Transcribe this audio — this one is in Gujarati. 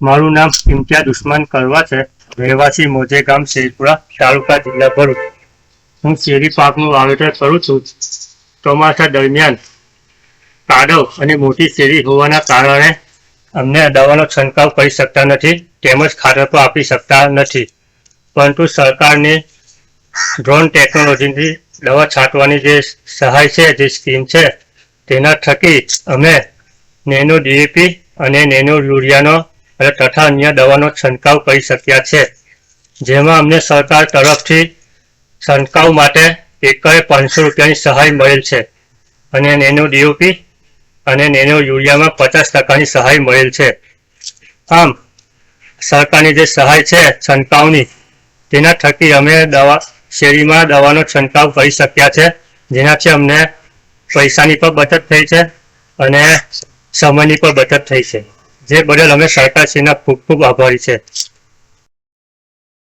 મારું નામ ઇમ્તિયાઝ ઉસ્માન કરવા છે. રહેવાસી મોજે ગામ શેરપુરા તાલુકા જિલ્લા ભરૂચ. હું શેરી પાકનું વાવેતર કરું છું. ચોમાસા દરમિયાન કાદવ અને મોટી શેરી હોવાના કારણે અમને દવાનો છંટકાવ કરી શકતા નથી, તેમજ ખાતર પણ આપી શકતા નથી. પરંતુ સરકારની ડ્રોન ટેકનોલોજીથી દવા છાંટવાની જે સહાય છે, જે સ્કીમ છે, તેના થકી અમે નેનો ડીએપી અને નેનો યુરિયાનો અને તથા અન્ય દવાનો છંટકાવ કરી શક્યા છે. જેમાં અમને સરકાર તરફથી છંટકાવ માટે એકરે પાંચસો રૂપિયાની સહાય મળેલ છે અને નેનો ડીઓપી અને નેનો યુરિયામાં પચાસ ટકાની સહાય મળેલ છે. આમ, સરકારની જે સહાય છે છંટકાવની, તેના થકી અમે દવા, શેરીમાં દવાનો છંટકાવ કરી શક્યા છે, જેનાથી અમને પૈસાની પણ બચત થઈ છે અને સમયની પણ બચત થઈ છે. જે બદલ અમે સરકારશ્રીના ખૂબ ખૂબ આભારી છે.